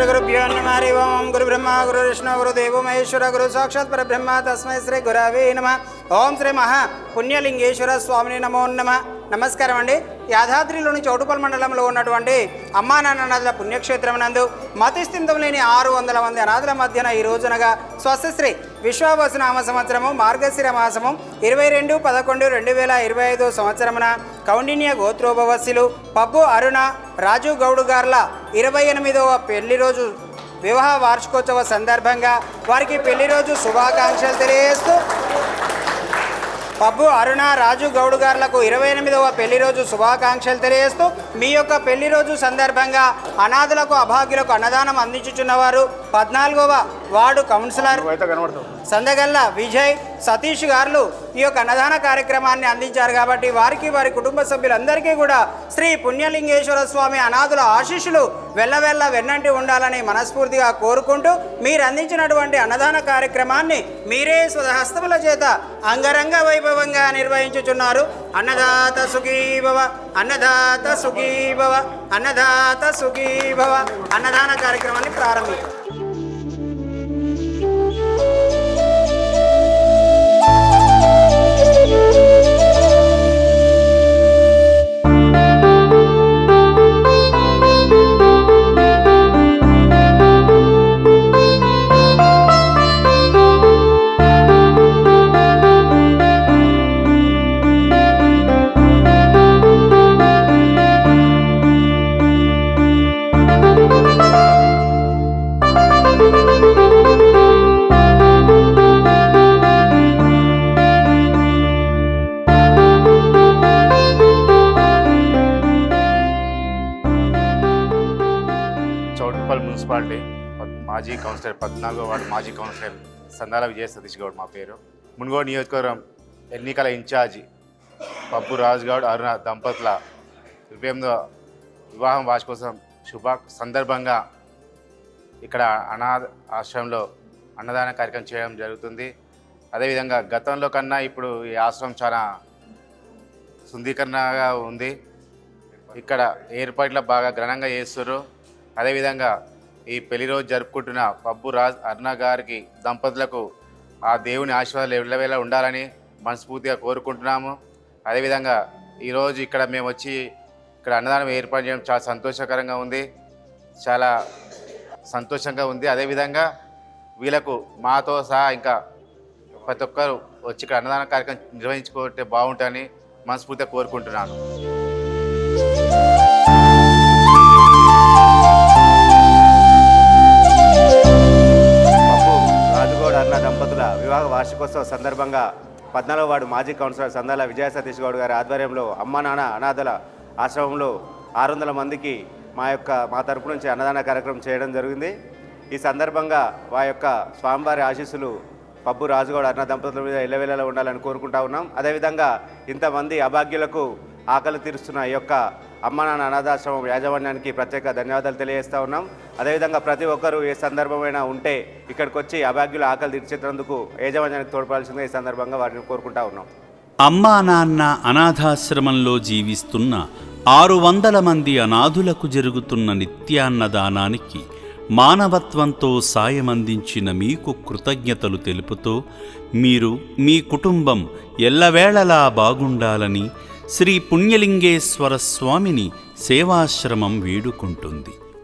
గురుబ్రహ్మ గురు విష్ణు గురు దేవో మహేశ్వర గురు సాక్షాత్ పరబ్రహ్మ తస్మై శ్రీ గురవే నమ ఓం శ్రీ మహా పుణ్యలింగేశ్వర స్వామిని నమో నమ నమస్కారం అండి యాదాద్రిలోని చౌటుపల్ మండలంలో ఉన్నటువంటి అమ్మా నాన్న నదుల పుణ్యక్షేత్రం నందు మతిస్థితం లేని ఆరు వందల మంది అనాథుల మధ్యన ఈ రోజునగా స్వస్థశ్రీ విశ్వావసు నామ సంవత్సరము మార్గశిర మాసము ఇరవై రెండు పదకొండు రెండు వేల ఇరవై ఐదు సంవత్సరమున కౌండిన్య గోత్రోభవస్సులు పబ్బు అరుణ రాజు గౌడు గార్ల ఇరవై ఎనిమిదవ పెళ్ళి రోజు వివాహ వార్షికోత్సవ సందర్భంగా వారికి పెళ్ళి రోజు శుభాకాంక్షలు తెలియజేస్తూ పబ్బు అరుణ రాజు గౌడ్ గారులకు ఇరవై ఎనిమిదవ పెళ్ళి రోజు శుభాకాంక్షలు తెలియజేస్తూ మీ యొక్క పెళ్ళి రోజు సందర్భంగా అనాథులకు అభాగ్యులకు అన్నదానం అందించుచున్నవారు పద్నాలుగవ వార్డు కౌన్సిలర్ సందగల్ల విజయ్ సతీష్ గారు ఈ యొక్క అన్నదాన కార్యక్రమాన్ని అందించారు కాబట్టి వారికి వారి కుటుంబ సభ్యులందరికీ కూడా శ్రీ పుణ్యలింగేశ్వర స్వామి అనాథుల ఆశీస్సులు వెళ్ళవెళ్ళ వెన్నంటి ఉండాలని మనస్ఫూర్తిగా కోరుకుంటూ మీరు అందించినటువంటి అన్నదాన కార్యక్రమాన్ని మీరే స్వహస్తముల చేత అంగరంగ వైభవంగా నిర్వహించుచున్నారు. అన్నదాత సుఖీభవ అన్నదాత సుఖీభవ అన్నదాత సుఖీభవ అన్నదాన కార్యక్రమాన్ని ప్రారంభించారు మున్సిపాలిటీ మాజీ కౌన్సిలర్ పద్నాలుగో వార్డు మాజీ కౌన్సిలర్ సందాల విజయ సతీష్ గౌడ్ మా పేరు. మున్గోడు నియోజకవర్గం ఎన్నికల ఇన్ఛార్జి పప్పు రాజ్గౌడ్ అరుణ దంపతుల ఇరవై ఎనిమిదో వివాహం వార్షికోత్సవం శుభ సందర్భంగా ఇక్కడ అనాథ ఆశ్రమంలో అన్నదాన కార్యక్రమం చేయడం జరుగుతుంది. అదేవిధంగా గతంలో కన్నా ఇప్పుడు ఈ ఆశ్రమం చాలా సుందీకరణగా ఉంది. ఇక్కడ ఏర్పాట్ల బాగా ఘనంగా చేస్తారు అదేవిధంగా ఈ పెళ్ళి రోజు జరుపుకుంటున్న పబ్బు రాజ్ అర్ణ గారికి దంపతులకు ఆ దేవుని ఆశీర్వాదాలు ఎల్లవేళ ఉండాలని మనస్ఫూర్తిగా కోరుకుంటున్నాము. అదేవిధంగా ఈరోజు ఇక్కడ మేము వచ్చి ఇక్కడ అన్నదానం ఏర్పాటు చేయడం చాలా సంతోషకరంగా ఉంది. చాలా సంతోషంగా ఉంది. అదేవిధంగా వీళ్ళకు మాతో సహా ఇంకా ప్రతి ఒక్కరు వచ్చి ఇక్కడ అన్నదాన కార్యక్రమం నిర్వహించుకుంటే బాగుంటుందని మనస్ఫూర్తిగా కోరుకుంటున్నాను. వార్షికోత్సవ సందర్భంగా పద్నాలుగో వార్డు మాజీ కౌన్సిలర్ సందాల విజయ సతీష్ గౌడ్ గారి ఆధ్వర్యంలో అమ్మ నాన్న అనాథల ఆశ్రమంలో ఆరు వందల మందికి మా యొక్క మా తరపు నుంచి అన్నదాన కార్యక్రమం చేయడం జరిగింది. ఈ సందర్భంగా మా యొక్క స్వామివారి ఆశీస్సులు పబ్బు రాజుగౌడ్ అన్న దంపతుల మీద ఇళ్ళవేళలో ఉండాలని కోరుకుంటా ఉన్నాం. అదేవిధంగా ఇంతమంది అభాగ్యులకు ఆకలి తీరుస్తున్న ఈ యొక్క అమ్మ నాన్న అనాథాశ్రమం యాజమాన్యానికి ప్రత్యేక ధన్యవాదాలు తెలియజేస్తా ఉన్నాం. అదేవిధంగా ప్రతి ఒక్కరూ ఏ సందర్భమైనా ఉంటే ఇక్కడికి వచ్చి అభాగ్యుల ఆకలి తీర్చేందుకు యాజమాన్యానికి తోడ్పడాల్సిందిగా ఈ సందర్భంగా వారిని కోరుకుంటా ఉన్నాం. అమ్మా నాన్న అనాథాశ్రమంలో జీవిస్తున్న ఆరు వందల మంది అనాథులకు జరుగుతున్న నిత్యాన్నదానానికి మానవత్వంతో సాయమందించిన మీకు కృతజ్ఞతలు తెలుపుతూ మీరు మీ కుటుంబం ఎల్లవేళలా బాగుండాలని శ్రీ పుణ్యలింగేశ్వర స్వామిని సేవాశ్రమం వేడుకుంటుంది.